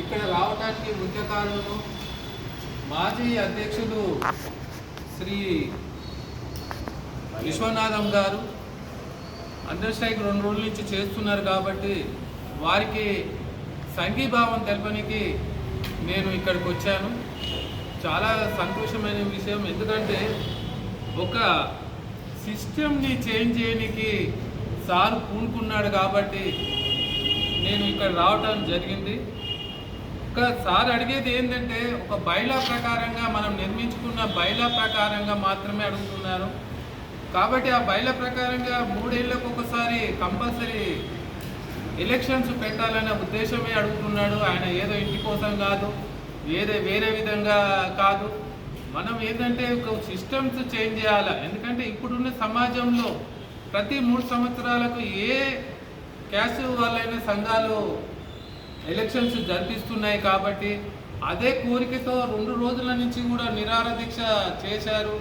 ఇక్కడ రావడానికి ముఖ్య కారణము మాజీ అధ్యక్షులు శ్రీ విశ్వనాథం గారు. అండర్ స్ట్రైక్ రెండు రోజుల నుంచి చేస్తున్నారు కాబట్టి వారికి సంఘీభావం తెలపనికి నేను ఇక్కడికి వచ్చాను. చాలా సంతోషమైన విషయం ఎందుకంటే ఒక సిస్టమ్ని చేంజ్ చేయడానికి సార్ పూనుకున్నాడు కాబట్టి నేను ఇక్కడ రావటం జరిగింది. ఒక సార్ అడిగేది ఏంటంటే ఒక బైలా ప్రకారంగా మనం నిర్మించుకున్న బైలా ప్రకారంగా మాత్రమే అడుగుతున్నారు. కాబట్టి ఆ బైలా ప్రకారంగా మూడేళ్ళకు ఒకసారి కంపల్సరీ ఎలక్షన్స్ పెట్టాలనే ఉద్దేశమే అడుగుతున్నాడు. ఆయన ఏదో ఇంటి కోసం కాదు ఏదో వేరే విధంగా కాదు. మనం ఏంటంటే ఒక సిస్టమ్స్ చేంజ్ చేయాలి? ఎందుకంటే ఇప్పుడున్న సమాజంలో ప్రతి మూడు సంవత్సరాలకు ఏ క్యాస్ట్ వాళ్ళైన సంఘాలు ఎలక్షన్స్ జరిపిస్తున్నాయి కాబట్టి అదే కోరికతో రెండు రోజుల నుంచి కూడా నిరాహార దీక్ష చేశారు.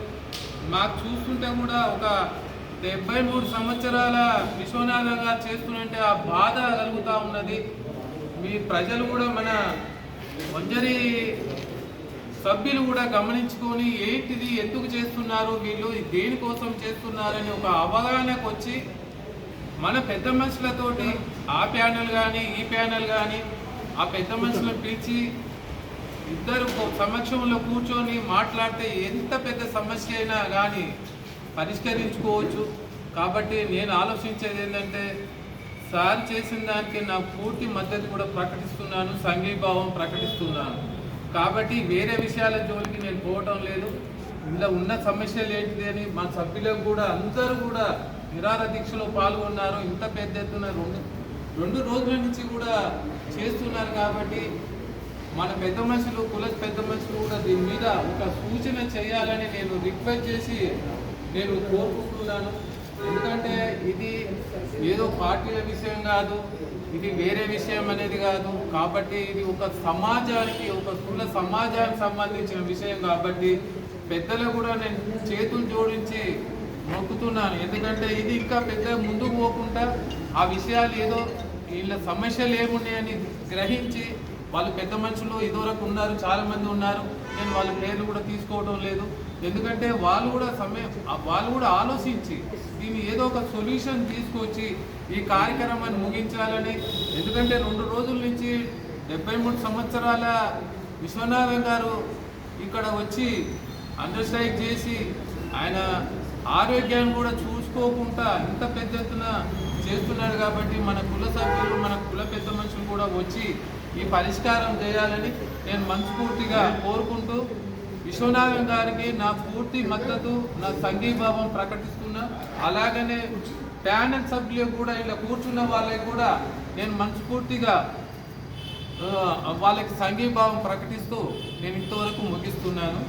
మాకు చూస్తుంటే కూడా ఒక డెబ్బై మూడు సంవత్సరాల విశ్వనాథం గారు చేస్తున్నంటే ఆ బాధ కలుగుతూ ఉన్నది. మీ ప్రజలు కూడా మన మంజరి సభ్యులు కూడా గమనించుకొని ఏంటిది ఎందుకు చేస్తున్నారు వీళ్ళు దేనికోసం చేస్తున్నారని ఒక అవగాహనకు వచ్చి మన పెద్ద మనుషులతోటి ఆ ప్యానల్ కానీ ఈ ప్యానల్ కానీ ఆ పెద్ద మనుషులను పిలిచి ఇద్దరు సమక్షంలో కూర్చొని మాట్లాడితే ఎంత పెద్ద సమస్య అయినా కానీ పరిష్కరించుకోవచ్చు. కాబట్టి నేను ఆలోచించేది ఏంటంటే సార్ చేసిన దానికి నా పూర్తి మద్దతు కూడా ప్రకటిస్తున్నాను సంఘీభావం ప్రకటిస్తున్నాను. కాబట్టి వేరే విషయాల జోలికి నేను పోవటం లేదు. ఇందులో ఉన్న సమస్యలు ఏంటిది అని మా సభ్యులకు కూడా అందరూ కూడా నిరార దీక్షలో పాల్గొన్నారు. ఇంత పెద్ద ఎత్తున రెండు రెండు రోజుల నుంచి కూడా చేస్తున్నారు కాబట్టి మన పెద్ద మనుషులు కుల పెద్ద మనుషులు కూడా దీని మీద ఒక సూచన చేయాలని నేను రిక్వెస్ట్ చేసి నేను కోరుకుంటున్నాను. ఎందుకంటే ఇది ఏదో పార్టీల విషయం కాదు ఇది వేరే విషయం అనేది కాదు. కాబట్టి ఇది ఒక సమాజానికి ఒక కుల సమాజానికి సంబంధించిన విషయం కాబట్టి పెద్దలు కూడా నేను చేతులు జోడించి మొక్కుతున్నాను. ఎందుకంటే ఇది ఇంకా పెద్ద ముందుకు పోకుండా ఆ విషయాలు ఏదో వీళ్ళ సమస్యలు ఏమున్నాయని గ్రహించి వాళ్ళు పెద్ద మనుషులు ఇదివరకు ఉన్నారు చాలా మంది ఉన్నారు. నేను వాళ్ళ పేర్లు కూడా తీసుకోవడం లేదు. ఎందుకంటే వాళ్ళు కూడా సమయం వాళ్ళు కూడా ఆలోచించి దీన్ని ఏదో ఒక సొల్యూషన్ తీసుకొచ్చి ఈ కార్యక్రమాన్ని ముగించాలని. ఎందుకంటే రెండు రోజుల నుంచి డెబ్బై మూడు సంవత్సరాల విశ్వనాథం గారు ఇక్కడ వచ్చి అండర్ చేసి ఆయన ఆరోగ్యాన్ని కూడా చూసుకోకుండా ఇంత పెద్ద ఎత్తున చేస్తున్నాడు కాబట్టి మన కుల సభ్యులు మన కుల పెద్ద మనుషులు కూడా వచ్చి ఈ పరిష్కారం చేయాలని నేను మనస్ఫూర్తిగా కోరుకుంటూ విశ్వనాథం గారికి నా పూర్తి మద్దతు నా సంఘీభావం ప్రకటిస్తున్నా. అలాగనే ప్యానల్ సభ్యులు కూడా ఇలా కూర్చున్న వాళ్ళకి కూడా నేను మనస్ఫూర్తిగా వాళ్ళకి సంఘీభావం ప్రకటిస్తూ నేను ఇంతవరకు ముగిస్తున్నాను.